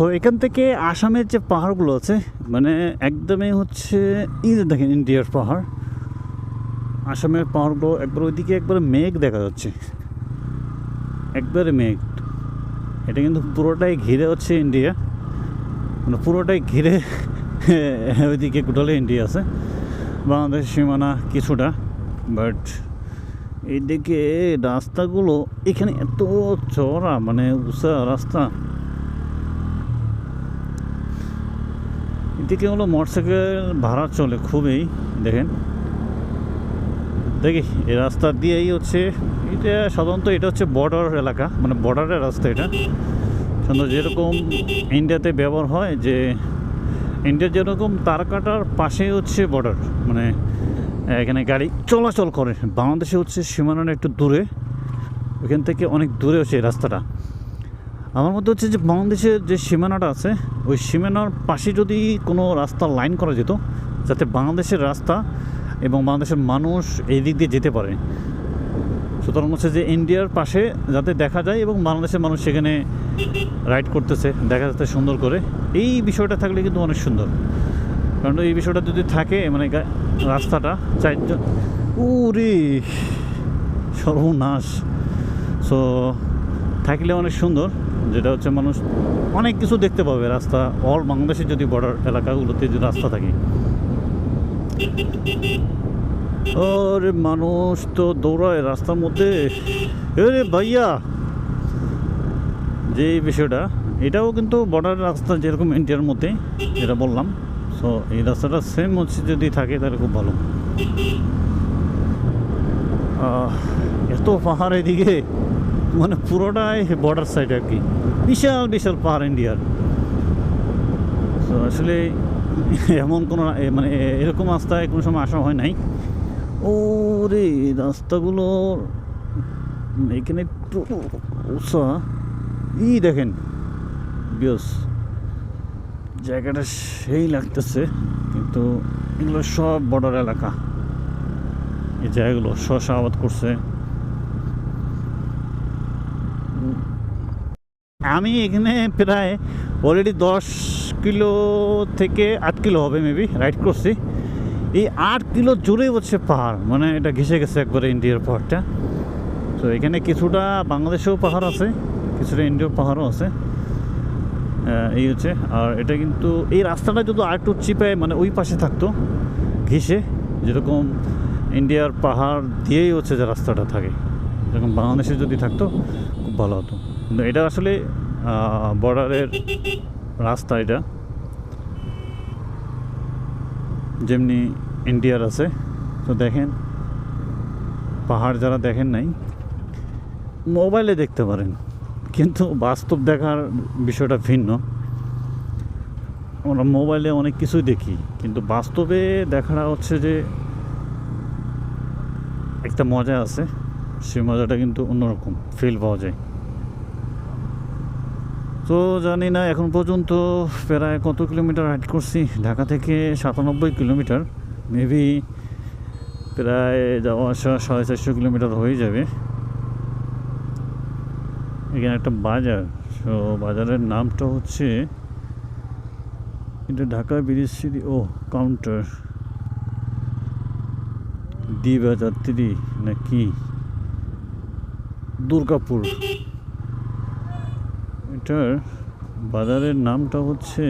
So এখান থেকে আসামের যে পাহাড়গুলো আছে মানে একদমই হচ্ছে, এই যে দেখেন ইন্ডিয়ার পাহাড়, আসামের পাহাড়গুলো একবার ওইদিকে একবারে মেঘ দেখা যাচ্ছে। একবারে মেঘ। এটা কিন্তু পুরোটাই ঘিরে হচ্ছে ইন্ডিয়া। মানে পুরোটাই ঘিরে ওইদিকে গোটালে ইন্ডিয়া আছে। বাংলাদেশ সীমানা কিছুটা, বাট এইদিকে রাস্তাগুলো, এখানে এত চড়া মানে উঁচা রাস্তা। এদিকে হলো মোটরসাইকেল ভাড়া চলে খুবই, দেখেন। দেখি, এই রাস্তা দিয়েই হচ্ছে, এটা সাধারণত এটা হচ্ছে বর্ডার এলাকা মানে বর্ডারের রাস্তা এটা। সাধারণত যেরকম ইন্ডিয়াতে ব্যবহার হয় যে ইন্ডিয়ার যেরকম তার কাটার পাশে হচ্ছে বর্ডার মানে এখানে গাড়ি চলাচল করে। বাংলাদেশে হচ্ছে সীমানার একটু দূরে ওইখান থেকে অনেক দূরে হচ্ছে এই রাস্তাটা। আমার মধ্যে হচ্ছে যে বাংলাদেশের যে সীমানাটা আছে, ওই সীমানার পাশে যদি কোনো রাস্তা লাইন করা যেত, যাতে বাংলাদেশের রাস্তা এবং বাংলাদেশের মানুষ এই দিক দিয়ে যেতে পারে। সুতরাং হচ্ছে যে ইন্ডিয়ার পাশে যাতে দেখা যায় এবং বাংলাদেশের মানুষ সেখানে রাইড করতেছে, দেখা যাচ্ছে সুন্দর করে, এই বিষয়টা থাকলে কিন্তু অনেক সুন্দর। কারণ এই বিষয়টা যদি থাকে মানে রাস্তাটা, চারজন, উরে, সর্বনাশ। সো থাকলে অনেক সুন্দর। যেটা হচ্ছে মানুষ অনেক কিছু দেখতে পাবে রাস্তা, অল বাংলাদেশের যদি বর্ডার এলাকাগুলোতে যদি রাস্তা থাকে। আরে মানুষ তো দৌড়ায় রাস্তার মধ্যে। এরে ভাইয়া! যে বিষয়টা, এটাও কিন্তু বর্ডার রাস্তা যেরকম ইন্ডিয়ার মধ্যে, যেটা বললাম। সো এই রাস্তাটা সেম হচ্ছে যদি থাকে তাহলে খুব ভালো। এত পাহাড় এদিকে। মানে পুরোটাই বর্ডার সাইড আর কি। বিশাল বিশাল পাহাড় ইন্ডিয়ার তো আসলে এমন কোনো মানে এরকম রাস্তায় কোনো সময় আসা হয় নাই। ও রে রাস্তাগুলো এখানে একটু উৎসাহ ই দেখেন, বিয়স, জায়গাটা সেই লাগতেছে, কিন্তু এগুলো সব বর্ডার এলাকা। এই জায়গাগুলো শশা আবাদ করছে। আমি এখানে প্রায় অলরেডি দশ কিলো থেকে আট কিলো হবে মেবি রাইড করছি। এই আট কিলো জুড়ে হচ্ছে পাহাড় মানে এটা ঘেসে গেছে একবারে ইন্ডিয়ার পাহাড়টা। তো এখানে কিছুটা বাংলাদেশেও পাহাড় আছে, কিছুটা ইন্ডিয়ার পাহাড়ও আছে। এই হচ্ছে, আর এটা কিন্তু এই রাস্তাটা যদি আর একটু চিপায় মানে ওই পাশে থাকতো ঘেসে যেরকম ইন্ডিয়ার পাহাড় দিয়েই হচ্ছে যে রাস্তাটা থাকে। যেরকম বাংলাদেশে যদি থাকতো, খুব ভালো হতো। এটা আসলে বর্ডারের রাস্তা এটা। যেমনি ইন্ডিয়ার আছে, তো দেখেন, পাহাড় যারা দেখেন নাই, মোবাইলে দেখতে পারেন। কিন্তু বাস্তব দেখার বিষয়টা ভিন্ন। আমরা মোবাইলে অনেক কিছুই দেখি, কিন্তু বাস্তবে দেখাটা হচ্ছে যে, একটা মজা আছে, সেই মজাটা কিন্তু অন্যরকম ফিল পাওয়া যায়। তো জানি না, এখন পর্যন্ত প্রায় কত কিলোমিটার রাইড করছি? ঢাকা থেকে সাতানব্বই কিলোমিটার। মেবি প্রায় যাওয়া আসা সাড়ে চারশো কিলোমিটার হয়ে যাবে। এখানে একটা বাজার। সো বাজারের নামটা হচ্ছে এটা ঢাকা ব্রিজ সিটি, ও, কাউন্টার। ডি বাজার থ্রি না কি দুর্গাপুর। এটার বাজারের নামটা হচ্ছে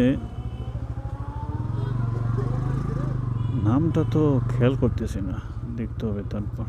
নামটা তো খেয়াল করতেছি না দেখতে হবে তারপর।